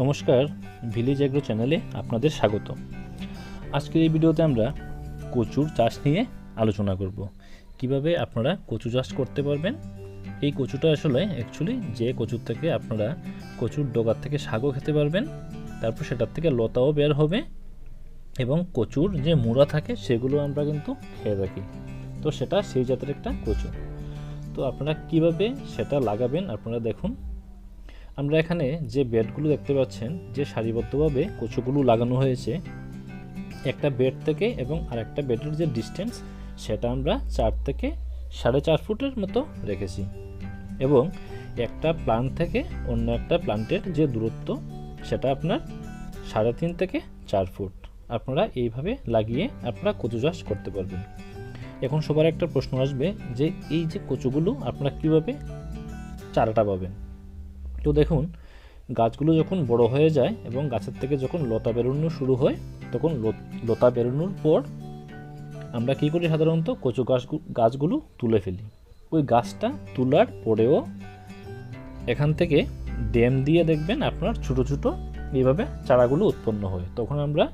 নমস্কার village agro চ্যানেলে আপনাদের স্বাগত। আজকের এই ভিডিওতে আমরা কচুর চাষ নিয়ে আলোচনা করব। কীভাবে আপনারা কচু চাষ করতে পারবেন? এই কচুটা আসলে অ্যাকচুয়ালি যে কচুর থেকে আপনারা কচুর ডগার থেকে শাকও খেতে পারবেন, তারপর সেটার থেকে লতাও বের হবে এবং কচুর যে মুড়া থাকে সেগুলো আমরা কিন্তু খেয়ে থাকি। তো সেটা সেই জাতের একটা কচু। তো আপনারা কীভাবে সেটা লাগাবেন? আপনারা দেখুন। আমরা এখানে যে বেডগুলো দেখতে পাচ্ছেন, যে সারিবদ্ধভাবে কচুগুলো লাগানো হয়েছে, একটা বেড থেকে এবং আরেকটা বেডের যে ডিস্টেন্স সেটা আমরা চার থেকে সাড়ে চার ফুটের মতো রেখেছি। এবং একটা প্লান্ট থেকে অন্য একটা প্লান্টের যে দূরত্ব, সেটা আপনার সাড়ে তিন থেকে চার ফুট। আপনারা এইভাবে লাগিয়ে আপনারা কচু চাষ করতে পারবেন। এখন সবার একটা প্রশ্ন আসবে যে এই যে কচুগুলো আপনারা কীভাবে চারাটা পাবেন? তো দেখুন। গাছগুলো যখন বড় হয়ে যায় এবং গাছের থেকে যখন লতা বেরোনো শুরু হয়, তখন লতা বেরোনোর পর আমরা কী করি সাধারণত কচু গাছ গাছগুলো তুলে ফেলি। ওই গাছটা তোলার পরেও এখান থেকে ড্যাম দিয়ে দেখবেন আপনার ছোট ছোট এইভাবে চারাগুলো উৎপন্ন হয়। তখন আমরা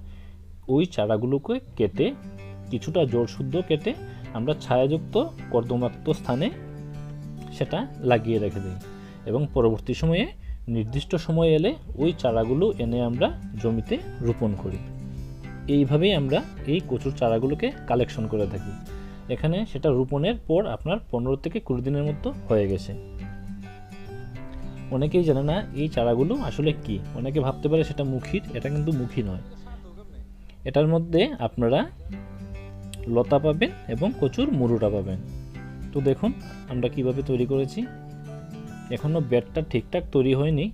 ওই চারাগুলোকে কেটে, কিছুটা জোর শুদ্ধ কেটে আমরা ছায়াযুক্ত কর্দমাক্ত স্থানে সেটা লাগিয়ে রেখে দিই। এবং পরবর্তী সময়ে নির্দিষ্ট সময় এলে ওই চারাগুলো এনে আমরা জমিতে রোপণ করি। এইভাবেই আমরা এই কচুর চারাগুলোকে কালেকশন করে থাকি। এখানে সেটা রোপণের পর আপনার পনেরো থেকে কুড়ি দিনের মতো হয়ে গেছে। অনেকেই জানে না এই চারাগুলো আসলে কি? অনেকে ভাবতে পারে সেটা মুখির, এটা কিন্তু মুখী নয়। এটার মধ্যে আপনারা লতা পাবেন এবং কচুর মুরুটা পাবেন। তো দেখুন আমরা কীভাবে তৈরি করেছি। এখনও বেডটা ঠিকঠাক তৈরি হয়নি।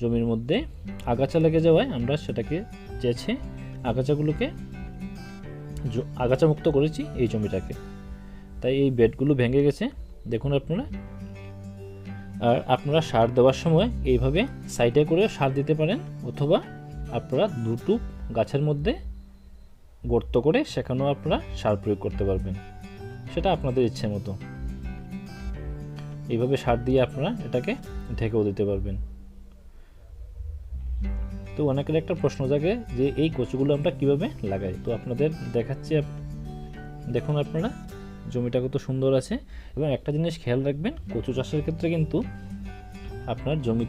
জমির মধ্যে আগাছা লেগে যাওয়ায় আমরা সেটাকে চেয়েছে আগাছাগুলোকে জ- আগাছা মুক্ত করেছি এই জমিটাকে। তাই এই বেডগুলো ভেঙে গেছে। দেখুন আপনারা। আর আপনারা সার দেওয়ার সময় এইভাবে সাইডে করে সার দিতে পারেন, অথবা আপনারা দুটো গাছের মধ্যে গর্ত করে সেখানেও আপনারা সার প্রয়োগ করতে পারবেন। সেটা আপনাদের ইচ্ছে মতো। এইভাবে সার দিয়ে আপনারা এটাকে ঢেকেও দিতে পারবেন। তো অনেকের একটা প্রশ্ন জাগে যে এই কচুগুলো আমরা কীভাবে লাগাই? তো আপনাদের দেখাচ্ছি দেখুন আপনারা, জমিটা কত সুন্দর আছে। এবং একটা জিনিস খেয়াল রাখবেন, কচু চাষের ক্ষেত্রে কিন্তু আপনার জমি,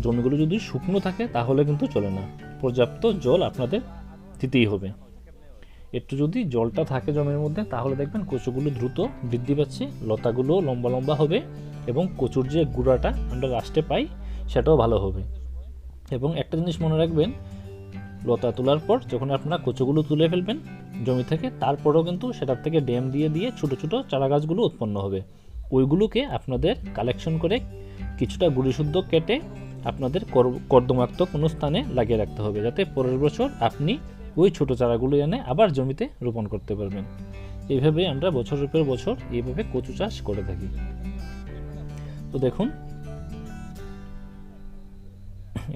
জমিগুলো যদি শুকনো থাকে তাহলে কিন্তু চলে না। পর্যাপ্ত জল আপনাদের দিতেই হবে। একটু যদি জলটা থাকে জমির মধ্যে তাহলে দেখবেন কচুগুলো দ্রুত বৃদ্ধি পাচ্ছে, লতাগুলো লম্বা লম্বা হবে। এবং কচুর যে গুঁড়াটা আমরা লাস্টে পাই, সেটাও ভালো হবে। এবং একটা জিনিস মনে রাখবেন, লতা তোলার পর যখন আপনারা কচুগুলো তুলে ফেলবেন জমি থেকে, তারপরেও কিন্তু সেটার থেকে ড্যাম দিয়ে দিয়ে ছোটো ছোটো চারা গাছগুলো উৎপন্ন হবে। ওইগুলোকে আপনাদের কালেকশন করে কিছুটা গুড়িশুদ্ধ কেটে আপনাদের কর- কর্দমাক্ত কোনো স্থানে লাগিয়ে রাখতে হবে, যাতে পরের বছর আপনি ওই ছোট চারাগুলো এনে আবার জমিতে রোপণ করতে পারবেন। এইভাবে আমরা বছরের পর বছর এইভাবে কচু চাষ করে থাকি। তো দেখুন।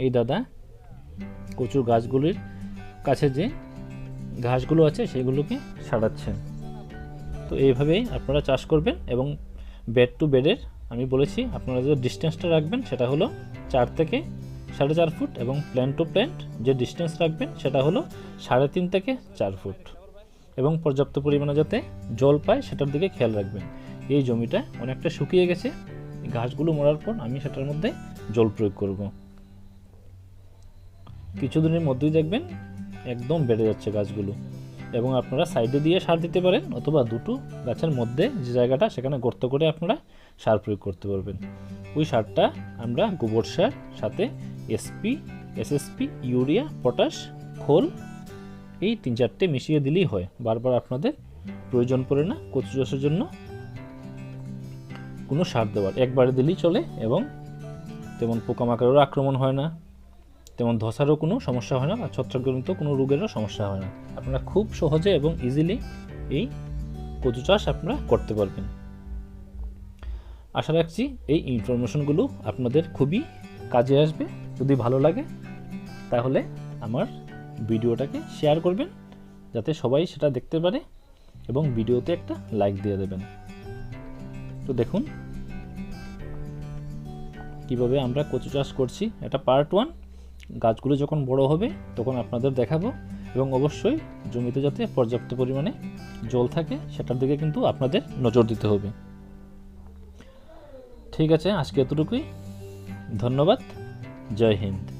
এই দাদা, কচুর গাছগুলির কাছে যে ঘাসগুলো আছে, সেগুলোকে সারাচ্ছেন। তো এইভাবেই আপনারা চাষ করবেন এবং বেড টু বেডের আমি বলেছি, আপনারা যে ডিস্টেন্সটা রাখবেন, সেটা হলো চার থেকে সাড়ে চার ফুট এবং প্ল্যান্ট টু প্ল্যান্ট যে ডিস্টেন্স রাখবেন, সেটা হলো সাড়ে তিন থেকে চার ফুট। এবং পর্যাপ্ত পরিমাণে যাতে জল পায়, সেটার দিকে খেয়াল রাখবেন। এই জমিটা অনেকটা শুকিয়ে গেছে। ঘাসগুলো মরার পর আমি সেটার মধ্যে জল প্রয়োগ করব। কিছুদিনের মধ্যেই দেখবেন একদম বেড়ে যাচ্ছে গাছগুলো এবং আপনারা সাইডে দিয়ে সার দিতে পারেন অথবা দুটো গাছের মধ্যে যে জায়গাটা সেখানে গর্ত করে আপনারা সার প্রয়োগ করতে পারবেন। ওই সারটা আমরা গোবর সার, সাথে এসপি এসএসপি ইউরিয়া, পটাশ, খোল এই তিন চারটে মিশিয়ে দিলেই হয়। বারবার আপনাদের প্রয়োজন পড়ে না কচু চাষের জন্য। কোনো সার দেওয়ার। একবারে দিলেই চলে এবং তেমন পোকামাকড়েরও আক্রমণ হয় না, তেমন ধসারও কোনো সমস্যা হয় না বা ছত্রাকজনিত কোনো রোগেরও সমস্যা হয় না। আপনারা খুব সহজে এবং ইজিলি এই কচু চাষ আপনারা করতে পারবেন। আশা রাখছি এই ইনফরমেশনগুলো আপনাদের খুবই কাজে আসবে। যদি ভালো লাগে, তাহলে আমার ভিডিওটাকে শেয়ার করবেন, যাতে সবাই সেটা দেখতে পারে এবং ভিডিওতে একটা লাইক দিয়ে দেবেন। তো দেখুন। কীভাবে আমরা কচু চাষ করছি, এটা পার্ট ওয়ান গাছগুলো যখন বড় হবে, তখন আপনাদের দেখাবো। এবং অবশ্যই জমিতে যাতে পর্যাপ্ত পরিমাণে জল থাকে, সেটার দিকে কিন্তু আপনাদের নজর দিতে হবে। ঠিক আছে, আজকে এতটুকুই। ধন্যবাদ। জয় হিন্দ।